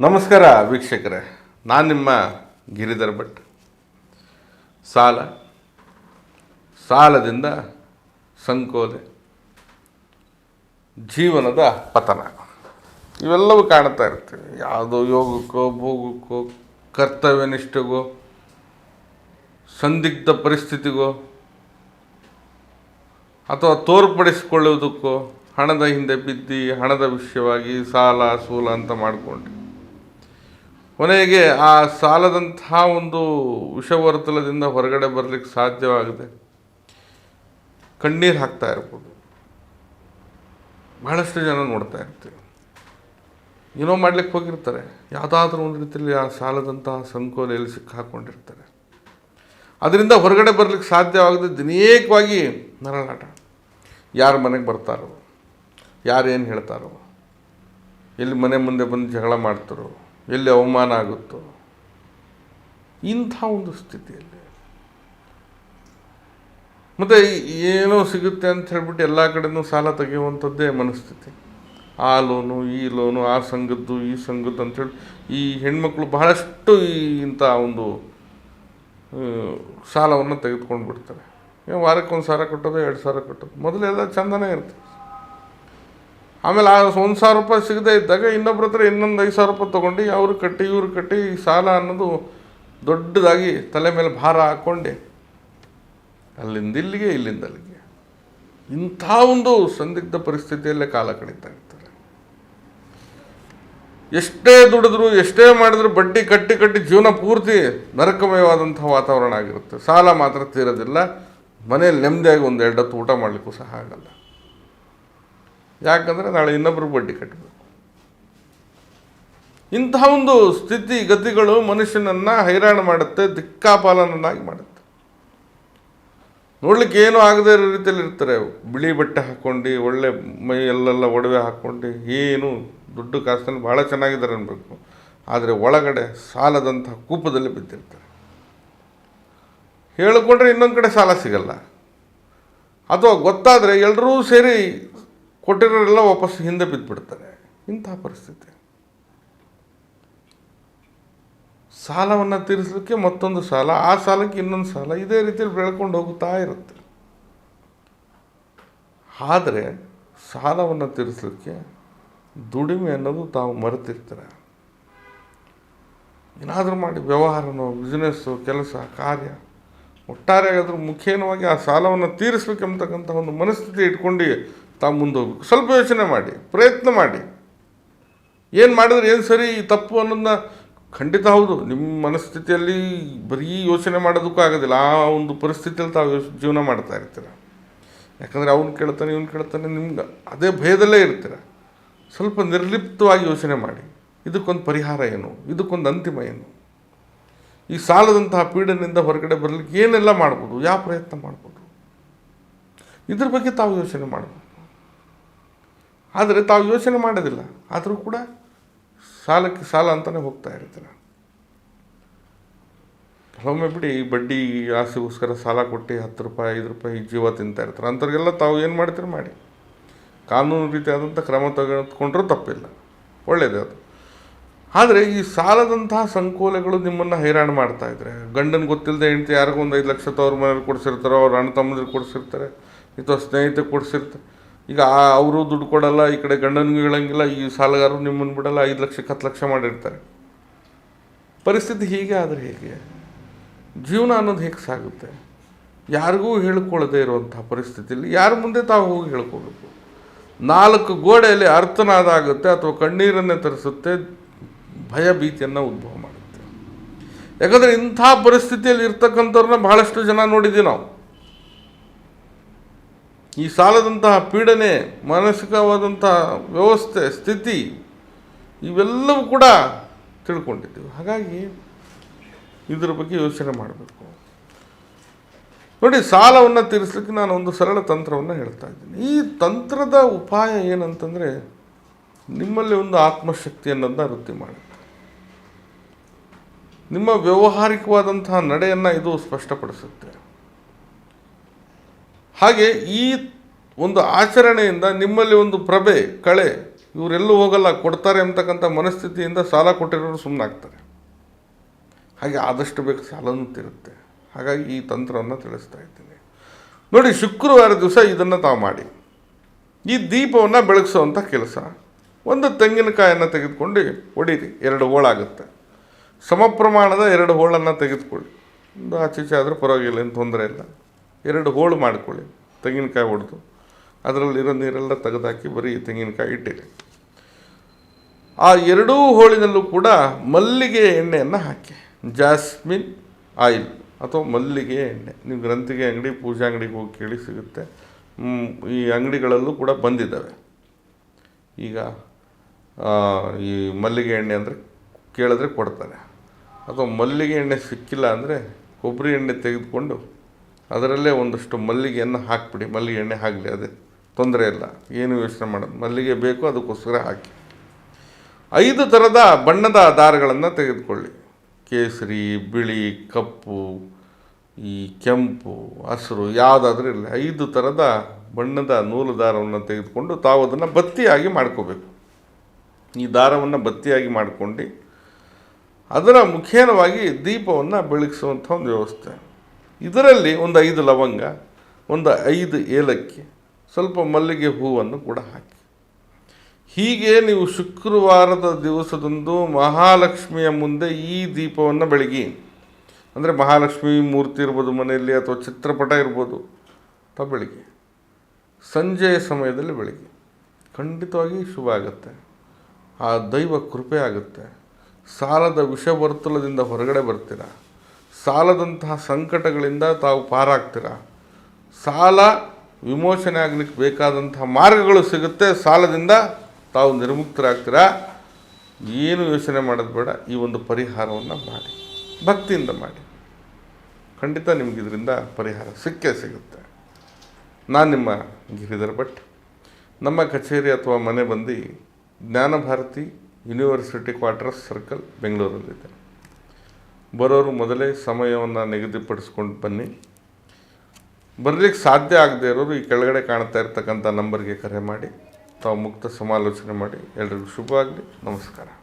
ನಮಸ್ಕಾರ ವೀಕ್ಷಕರೇ, ನಾನು ನಿಮ್ಮ ಗಿರಿಧರ್ ಭಟ್. ಸಾಲ, ಸಾಲದಿಂದ ಸಂಕೋಲೆ, ಜೀವನದ ಪತನ. ಇವೆಲ್ಲವೂ ಕಾಣ್ತಾ ಇರ್ತೀವಿ ಯಾವುದೋ ಯೋಗಕ್ಕೋ, ಭೋಗಕ್ಕೋ ಕರ್ತವ್ಯನಿಷ್ಠೆಗೋ ಸಂದಿಗ್ಧ ಪರಿಸ್ಥಿತಿಗೋ, ಅಥವಾ ತೋರ್ಪಡಿಸಿಕೊಳ್ಳುವುದಕ್ಕೋ, ಹಣದ ಹಿಂದೆ ಬಿದ್ದು ಹಣದ ವಿಷಯವಾಗಿ ಸಾಲ, ಸೂಲ ಅಂತ ಮಾಡಿಕೊಂಡು ಕೊನೆಗೆ ಆ ಸಾಲದಂತಹ ಒಂದು ವಿಷವರ್ತಲದಿಂದ ಹೊರಗಡೆ ಬರಲಿಕ್ಕೆ ಸಾಧ್ಯವಾಗದೆ ಕಣ್ಣೀರು ಹಾಕ್ತಾ ಇರ್ಬೋದು. ಬಹಳಷ್ಟು ಜನ ನೋಡ್ತಾ ಇರ್ತೀವಿ. ಏನೋ ಮಾಡ್ಲಿಕ್ಕೆ ಹೋಗಿರ್ತಾರೆ. ಯಾವುದಾದ್ರೂ ಒಂದು ರೀತಿಯಲ್ಲಿ ಆ ಸಾಲದಂತಹ ಸಂಕೋಲೆಯಲ್ಲಿ ಸಿಕ್ಕಾಕೊಂಡಿರ್ತಾರೆ. ಅದರಿಂದ ಹೊರಗಡೆ ಬರಲಿಕ್ಕೆ ಸಾಧ್ಯವಾಗದೆ ದಿನೇಕವಾಗಿ ನರಳಾಟ. ಯಾರು ಮನೆಗೆ ಬರ್ತಾರೋ, ಯಾರು ಏನು ಹೇಳ್ತಾರೋ, ಎಲ್ಲಿ ಮನೆ ಮುಂದೆ ಬಂದು ಜಗಳ ಮಾಡ್ತಾರೋ ಎಲ್ಲಿ ಅವಮಾನ ಆಗುತ್ತೋ ಇಂಥ ಒಂದು ಸ್ಥಿತಿಯಲ್ಲಿ. ಮತ್ತು ಏನೋ ಸಿಗುತ್ತೆ ಅಂತ ಹೇಳ್ಬಿಟ್ಟು ಎಲ್ಲ ಕಡೆನೂ ಸಾಲ ತೆಗೆಯುವಂಥದ್ದೇ ಮನಸ್ಥಿತಿ. ಆ ಲೋನು, ಈ ಲೋನು, ಆ ಸಂಘದ್ದು, ಈ ಸಂಘದ್ದು ಅಂಥೇಳಿ ಈ ಹೆಣ್ಮಕ್ಳು ಬಹಳಷ್ಟು ಈ ಇಂಥ ಒಂದು ಸಾಲವನ್ನು ತೆಗೆದುಕೊಂಡು ಬಿಡ್ತಾರೆ. ವಾರಕ್ಕೊಂದು ಸಾವಿರ ಕಟ್ಟೋದು, ಎರಡು ಸಾವಿರ ಕಟ್ಟೋದು, ಮೊದಲೆಲ್ಲ ಚಂದನೇ ಇರ್ತದೆ ಆಮೇಲೆ ಆ ಒಂದು ಸಾವಿರ ರೂಪಾಯಿ ಸಿಗದೇ ಇದ್ದಾಗ ಇನ್ನೊಬ್ರ ಹತ್ರ ಇನ್ನೊಂದು ಐದು ಸಾವಿರ ರೂಪಾಯಿ ತೊಗೊಂಡು ಅವರು ಕಟ್ಟಿ, ಇವ್ರು ಕಟ್ಟಿ ಸಾಲ ಅನ್ನೋದು ದೊಡ್ಡದಾಗಿ ತಲೆ ಮೇಲೆ ಭಾರ ಹಾಕ್ಕೊಂಡು ಅಲ್ಲಿಂದ ಇಲ್ಲಿಗೆ, ಇಲ್ಲಿಂದ ಅಲ್ಲಿಗೆ. ಇಂಥ ಒಂದು ಸಂದಿಗ್ಧ ಪರಿಸ್ಥಿತಿಯಲ್ಲೇ ಕಾಲ ಕಳೀತಾ ಇರ್ತಾರೆ ಎಷ್ಟೇ ದುಡಿದ್ರು, ಎಷ್ಟೇ ಮಾಡಿದ್ರು ಬಡ್ಡಿ ಕಟ್ಟಿ ಕಟ್ಟಿ ಜೀವನ ಪೂರ್ತಿ ನರಕಮಯವಾದಂಥ ವಾತಾವರಣ ಆಗಿರುತ್ತೆ. ಸಾಲ ಮಾತ್ರ ತೀರೋದಿಲ್ಲ. ಮನೆಯಲ್ಲಿ ನೆಮ್ಮದಿಯಾಗಿ ಒಂದು ಎರಡು ಹೊತ್ತು ಊಟ ಮಾಡಲಿಕ್ಕೂ ಸಹ ಆಗಲ್ಲ. ಯಾಕಂದರೆ ನಾಳೆ ಇನ್ನೊಬ್ಬರು ಬಡ್ಡಿ ಕಟ್ಟಬೇಕು. ಇಂತಹ ಒಂದು ಸ್ಥಿತಿ, ಗತಿಗಳು ಮನುಷ್ಯನನ್ನು ಹೈರಾಣ ಮಾಡುತ್ತೆ ದಿಕ್ಕಾಪಾಲನನ್ನಾಗಿ ಮಾಡುತ್ತೆ. ನೋಡ್ಲಿಕ್ಕೆ ಏನೂ ಆಗದೇ ಇರೋ ರೀತಿಯಲ್ಲಿ ಇರ್ತಾರೆ ಬಿಳಿ ಬಟ್ಟೆ ಹಾಕ್ಕೊಂಡು, ಒಳ್ಳೆ ಮೈ, ಎಲ್ಲೆಲ್ಲ ಒಡವೆ ಹಾಕ್ಕೊಂಡು, ಏನು ದುಡ್ಡು ಕಾಸಲ್ಲಿ ಭಾಳ ಚೆನ್ನಾಗಿದ್ದಾರೆ ಅನ್ಬೇಕು. ಆದರೆ ಒಳಗಡೆ ಸಾಲದಂತಹ ಕೂಪದಲ್ಲಿ ಬಿದ್ದಿರ್ತಾರೆ. ಹೇಳಿಕೊಂಡ್ರೆ ಇನ್ನೊಂದು ಕಡೆ ಸಾಲ ಸಿಗಲ್ಲ. ಅಥವಾ ಗೊತ್ತಾದರೆ ಎಲ್ಲರೂ ಸೇರಿ ಕೊಟ್ಟಿರೋರೆಲ್ಲ ವಾಪಸ್ ಹಿಂದೆ ಬಿದ್ದುಬಿಡ್ತಾರೆ ಇಂಥ ಪರಿಸ್ಥಿತಿ. ಸಾಲವನ್ನು ತೀರಿಸಲಿಕ್ಕೆ ಮತ್ತೊಂದು ಸಾಲ, ಆ ಸಾಲಕ್ಕೆ ಇನ್ನೊಂದು ಸಾಲ, ಇದೇ ರೀತಿಯಲ್ಲಿ ಬೆಳ್ಕೊಂಡು ಹೋಗ್ತಾ ಇರುತ್ತೆ. ಆದರೆ ಸಾಲವನ್ನು ತೀರಿಸಲಿಕ್ಕೆ ದುಡಿಮೆ ಅನ್ನೋದು ತಾವು ಮರೆತಿರ್ತಾರೆ. ಏನಾದರೂ ಮಾಡಿ, ವ್ಯವಹಾರನೋ ಬಿಸ್ನೆಸ್ಸು ಕೆಲಸ, ಕಾರ್ಯ, ಒಟ್ಟಾರೆಯಾದರೂ ಮುಖೇನವಾಗಿ ಆ ಸಾಲವನ್ನು ತೀರಿಸಬೇಕೆಂಬತಕ್ಕಂಥ ಒಂದು ಮನಸ್ಥಿತಿ ಇಟ್ಕೊಂಡು ತಾವು ಮುಂದೆ ಹೋಗ್ಬೇಕು ಸ್ವಲ್ಪ ಯೋಚನೆ ಮಾಡಿ, ಪ್ರಯತ್ನ ಮಾಡಿ. ಏನು ಮಾಡಿದ್ರೆ ಏನು ಸರಿ ತಪ್ಪು ಅನ್ನೋದನ್ನ ಖಂಡಿತ ಹೌದು. ನಿಮ್ಮ ಮನಸ್ಥಿತಿಯಲ್ಲಿ ಬರೀ ಯೋಚನೆ ಮಾಡೋದಕ್ಕೂ ಆಗೋದಿಲ್ಲ. ಆ ಒಂದು ಪರಿಸ್ಥಿತಿಯಲ್ಲಿ ತಾವು ಜೀವನ ಮಾಡ್ತಾ ಇರ್ತೀರ. ಯಾಕಂದರೆ ಅವ್ನು ಕೇಳ್ತಾನೆ, ಇವ್ನು ಕೇಳ್ತಾನೆ, ನಿಮ್ಗೆ ಅದೇ ಭಯದಲ್ಲೇ ಇರ್ತೀರ. ಸ್ವಲ್ಪ ನಿರ್ಲಿಪ್ತವಾಗಿ ಯೋಚನೆ ಮಾಡಿ. ಇದಕ್ಕೊಂದು ಪರಿಹಾರ ಏನು? ಇದಕ್ಕೊಂದು ಅಂತಿಮ ಏನು? ಈ ಸಾಲದಂತಹ ಪೀಡನೆಯಿಂದ ಹೊರಗಡೆ ಬರಲಿಕ್ಕೆ ಏನೆಲ್ಲ ಮಾಡ್ಬೋದು? ಯಾವ ಪ್ರಯತ್ನ ಮಾಡ್ಬೋದು? ಇದ್ರ ಬಗ್ಗೆ ತಾವು ಯೋಚನೆ ಮಾಡಬೇಕು ಆದರೆ ತಾವು ಯೋಚನೆ ಮಾಡೋದಿಲ್ಲ. ಆದರೂ ಕೂಡ ಸಾಲಕ್ಕೆ ಸಾಲ ಅಂತಲೇ ಹೋಗ್ತಾ ಇರ್ತಾರೆ. ಕೆಲವೊಮ್ಮೆ ಬಿಡಿ ಬಡ್ಡಿ ಆಸೆಗೋಸ್ಕರ ಸಾಲ ಕೊಟ್ಟು ಹತ್ತು ರೂಪಾಯಿ, ಐದು ರೂಪಾಯಿ ಜೀವ ತಿಂತಾ ಇರ್ತಾರೆ. ಅಂಥವ್ರಿಗೆಲ್ಲ ತಾವು ಏನು ಮಾಡ್ತೀರಿ ಮಾಡಿ. ಕಾನೂನು ರೀತಿಯಾದಂಥ ಕ್ರಮ ತೆಗೆದುಕೊಂಡ್ರೂ ತಪ್ಪಿಲ್ಲ. ಒಳ್ಳೆಯದೇ ಅದು. ಆದರೆ ಈ ಸಾಲದಂತಹ ಸಂಕೋಲೆಗಳು ನಿಮ್ಮನ್ನು ಹೈರಾಣ ಮಾಡ್ತಾ ಇದ್ದಾರೆ ಗಂಡನ ಗೊತ್ತಿಲ್ಲದೆ ಹೆಂಡತಿ ಯಾರಿಗೂ ಒಂದು ಐದು ಲಕ್ಷ ತವ್ರ ಮನೇಲಿ ಕೊಡಿಸಿರ್ತಾರೋ, ಅವ್ರ ಅಣ್ಣ ತಮ್ಮಂದಿರು ಕೊಡಿಸಿರ್ತಾರೆ, ಅಥವಾ ಸ್ನೇಹಿತರು ಕೊಡಿಸಿರ್ತಾರೆ ಈಗ ಅವರು ದುಡ್ಡು ಕೊಡಲ್ಲ, ಈ ಕಡೆ ಗಂಡನಿಗೂ ಹೇಳಂಗಿಲ್ಲ, ಈ ಸಾಲಗಾರರು ನಿಮ್ಮನ್ನು ಬಿಡಲ್ಲ, ಐದು ಲಕ್ಷಕ್ಕೆ ಹತ್ತು ಲಕ್ಷ ಮಾಡಿರ್ತಾರೆ. ಪರಿಸ್ಥಿತಿ ಹೀಗೆ ಆದರೆ ಹೇಗೆ? ಜೀವನ ಅನ್ನೋದು ಹೇಗೆ ಸಾಗುತ್ತೆ? ಯಾರಿಗೂ ಹೇಳ್ಕೊಳ್ಳದೆ ಇರುವಂಥ ಪರಿಸ್ಥಿತಿಯಲ್ಲಿ ಯಾರ ಮುಂದೆ ತಾವು ಹೋಗಿ ಹೇಳ್ಕೊಬೇಕು ನಾಲ್ಕು ಗೋಡೆಯಲ್ಲಿ ಅರ್ಥನಾದಾಗುತ್ತೆ ಅಥವಾ ಕಣ್ಣೀರನ್ನೇ ತರಿಸುತ್ತೆ, ಭಯ ಭೀತಿಯನ್ನು ಉದ್ಭವ ಮಾಡುತ್ತೆ. ಯಾಕಂದರೆ ಇಂಥ ಪರಿಸ್ಥಿತಿಯಲ್ಲಿ ಇರ್ತಕ್ಕಂಥವ್ರನ್ನ ಬಹಳಷ್ಟು ಜನ ನೋಡಿದ್ದೀವಿ ನಾವು. ಈ ಸಾಲದಂತಹ ಪೀಡನೆ, ಮಾನಸಿಕವಾದಂತಹ ವ್ಯವಸ್ಥೆ, ಸ್ಥಿತಿ, ಇವೆಲ್ಲವೂ ಕೂಡ ತಿಳ್ಕೊಂಡಿದ್ದೀವಿ. ಹಾಗಾಗಿ ಇದರ ಬಗ್ಗೆ ಯೋಚನೆ ಮಾಡಬೇಕು. ನೋಡಿ, ಸಾಲವನ್ನು ತೀರಿಸಲಿಕ್ಕೆ ನಾನು ಒಂದು ಸರಳ ತಂತ್ರವನ್ನು ಹೇಳ್ತಾ ಇದ್ದೀನಿ. ಈ ತಂತ್ರದ ಉಪಾಯ ಏನಂತಂದರೆ, ನಿಮ್ಮಲ್ಲಿ ಒಂದು ಆತ್ಮಶಕ್ತಿ ಅನ್ನೋದನ್ನ ವೃತ್ತಿ ಮಾಡಿ. ನಿಮ್ಮ ವ್ಯಾವಹಾರಿಕವಾದಂತಹ ನಡೆಯನ್ನು ಇದು ಸ್ಪಷ್ಟಪಡಿಸುತ್ತೆ. ಹಾಗೆ ಈ ಒಂದು ಆಚರಣೆಯಿಂದ ನಿಮ್ಮಲ್ಲಿ ಒಂದು ಪ್ರಭೆ, ಕಳೆ, ಇವರೆಲ್ಲೂ ಹೋಗಲ್ಲ, ಕೊಡ್ತಾರೆ ಅಂತಕ್ಕಂಥ ಮನಸ್ಥಿತಿಯಿಂದ ಸಾಲ ಕೊಟ್ಟಿರೋರು ಸುಮ್ಮನಾಗ್ತಾರೆ ಹಾಗೆ ಆದಷ್ಟು ಬೇಕು ಸಾಲನೂ ತಿರುತ್ತೆ. ಹಾಗಾಗಿ ಈ ತಂತ್ರವನ್ನು ತಿಳಿಸ್ತಾ ಇದ್ದೀನಿ. ನೋಡಿ, ಶುಕ್ರವಾರ ದಿವಸ ಇದನ್ನು ತಾವು ಮಾಡಿ. ಈ ದೀಪವನ್ನು ಬೆಳಗಿಸೋವಂಥ ಕೆಲಸ. ಒಂದು ತೆಂಗಿನಕಾಯನ್ನು ತೆಗೆದುಕೊಂಡು ಹೊಡೀರಿ ಎರಡು ಹೋಳಾಗುತ್ತೆ. ಸಮ ಪ್ರಮಾಣದ ಎರಡು ಹೋಳನ್ನು ತೆಗೆದುಕೊಳ್ಳಿ. ಒಂದು ಆಚೀಚೆ ಆದರೂ ಪರವಾಗಿಲ್ಲ, ಏನು ತೊಂದರೆ ಇಲ್ಲ. ಎರಡು ಹೋಳು ಮಾಡಿಕೊಳ್ಳಿ. ತೆಂಗಿನಕಾಯಿ ಹೊಡೆದು ಅದರಲ್ಲಿರೋ ನೀರೆಲ್ಲ ತೆಗೆದಾಕಿ ಬರೀ ತೆಂಗಿನಕಾಯಿ ಇಟ್ಟಿರಿ. ಆ ಎರಡೂ ಹೋಳಿನಲ್ಲೂ ಕೂಡ ಮಲ್ಲಿಗೆ ಎಣ್ಣೆಯನ್ನು ಹಾಕಿ. ಜಾಸ್ಮಿನ್ ಆಯಿಲ್ ಅಥವಾ ಮಲ್ಲಿಗೆ ಎಣ್ಣೆ. ನೀವು ಗ್ರಂಥಿಗೆ ಅಂಗಡಿ, ಪೂಜಾ ಅಂಗಡಿಗೆ ಹೋಗಿ ಕೇಳಿ ಸಿಗುತ್ತೆ. ಈ ಅಂಗಡಿಗಳಲ್ಲೂ ಕೂಡ ಬಂದಿದ್ದಾವೆ. ಈಗ ಈ ಮಲ್ಲಿಗೆ ಎಣ್ಣೆ ಅಂದರೆ ಕೇಳಿದ್ರೆ ಕೊಡ್ತಾರೆ. ಅಥವಾ ಮಲ್ಲಿಗೆ ಎಣ್ಣೆ ಸಿಕ್ಕಿಲ್ಲ ಅಂದರೆ ಕೊಬ್ಬರಿ ಎಣ್ಣೆ ತೆಗೆದುಕೊಂಡು ಅದರಲ್ಲೇ ಒಂದಷ್ಟು ಮಲ್ಲಿಗೆಯನ್ನು ಹಾಕಿಬಿಡಿ. ಮಲ್ಲಿಗೆ ಎಣ್ಣೆ ಹಾಕಲಿ, ಅದೇ ತೊಂದರೆ ಇಲ್ಲ. ಏನು ಯೋಚನೆ ಮಾಡೋದು, ಮಲ್ಲಿಗೆ ಬೇಕು, ಅದಕ್ಕೋಸ್ಕರ ಹಾಕಿ. ಐದು ಥರದ ಬಣ್ಣದ ದಾರಗಳನ್ನು ತೆಗೆದುಕೊಳ್ಳಿ. ಕೇಸರಿ, ಬಿಳಿ, ಕಪ್ಪು, ಈ ಕೆಂಪು, ಹಸಿರು, ಯಾವುದಾದ್ರೂ ಇರಲಿ. ಐದು ಥರದ ಬಣ್ಣದ ನೂಲು ದಾರವನ್ನು ತೆಗೆದುಕೊಂಡು ತಾವು ಅದನ್ನು ಬತ್ತಿಯಾಗಿ ಮಾಡ್ಕೋಬೇಕು. ಈ ದಾರವನ್ನು ಬತ್ತಿಯಾಗಿ ಮಾಡಿಕೊಂಡು ಅದರ ಮುಖೇನವಾಗಿ ದೀಪವನ್ನು ಬೆಳಗಿಸುವಂಥ ಒಂದು ವ್ಯವಸ್ಥೆ. ಇದರಲ್ಲಿ ಒಂದು ಐದು ಲವಂಗ, ಒಂದು ಐದು ಏಲಕ್ಕಿ, ಸ್ವಲ್ಪ ಮಲ್ಲಿಗೆ ಹೂವನ್ನು ಕೂಡ ಹಾಕಿ. ಹೀಗೆ ನೀವು ಶುಕ್ರವಾರದ ದಿವಸದಂದು ಮಹಾಲಕ್ಷ್ಮಿಯ ಮುಂದೆ ಈ ದೀಪವನ್ನು ಬೆಳಗಿ. ಅಂದರೆ ಮಹಾಲಕ್ಷ್ಮಿ ಮೂರ್ತಿ ಇರ್ಬೋದು ಮನೆಯಲ್ಲಿ ಅಥವಾ ಚಿತ್ರಪಟ ಇರ್ಬೋದು ಅಥವಾ ಬೆಳಗ್ಗೆ ಸಂಜೆಯ ಸಮಯದಲ್ಲಿ ಬೆಳಗ್ಗೆ ಖಂಡಿತವಾಗಿ ಶುಭ ಆಗುತ್ತೆ. ಆ ದೈವ ಕೃಪೆ ಆಗುತ್ತೆ. ಸಾಲದ ವಿಷವರ್ತುಲದಿಂದ ಹೊರಗಡೆ ಬರ್ತೀರಾ? ಸಾಲದಂತಹ ಸಂಕಟಗಳಿಂದ ತಾವು ಪಾರಾಗ್ತೀರ? ಸಾಲ ವಿಮೋಚನೆ ಆಗಲಿಕ್ಕೆ ಬೇಕಾದಂತಹ ಮಾರ್ಗಗಳು ಸಿಗುತ್ತೆ. ಸಾಲದಿಂದ ತಾವು ನಿರ್ಮುಕ್ತರಾಗ್ತೀರಾ? ಏನು ಯೋಚನೆ ಮಾಡೋದು ಬೇಡ. ಈ ಒಂದು ಪರಿಹಾರವನ್ನು ಮಾಡಿ. ಭಕ್ತಿಯಿಂದ ಮಾಡಿ. ಖಂಡಿತ ನಿಮ್ಗೆ ಇದರಿಂದ ಪರಿಹಾರ ಸಿಕ್ಕೇ ಸಿಗುತ್ತೆ. ನಾನು ನಿಮ್ಮ ಗಿರಿಧರ್ ಭಟ್. ನಮ್ಮ ಕಚೇರಿ ಅಥವಾ ಮನೆ ಬಂದು ಜ್ಞಾನಭಾರತಿ ಯೂನಿವರ್ಸಿಟಿ ಕ್ವಾರ್ಟರ್ಸ್ ಸರ್ಕಲ್ ಬೆಂಗಳೂರಲ್ಲಿದೆ. ಬರೋರು ಮೊದಲೇ ಸಮಯವನ್ನು ನಿಗದಿಪಡಿಸ್ಕೊಂಡು ಬನ್ನಿ. ಬರಲಿಕ್ಕೆ ಸಾಧ್ಯ ಆಗದೆ ಇರೋರು ಈ ಕೆಳಗಡೆ ಕಾಣ್ತಾ ಇರ್ತಕ್ಕಂಥ ನಂಬರ್ಗೆ ಕರೆ ಮಾಡಿ. ತಾವು ಮುಕ್ತ ಸಮಾಲೋಚನೆ ಮಾಡಿ. ಎಲ್ರಿಗೂ ಶುಭ ಆಗಲಿ ನಮಸ್ಕಾರ.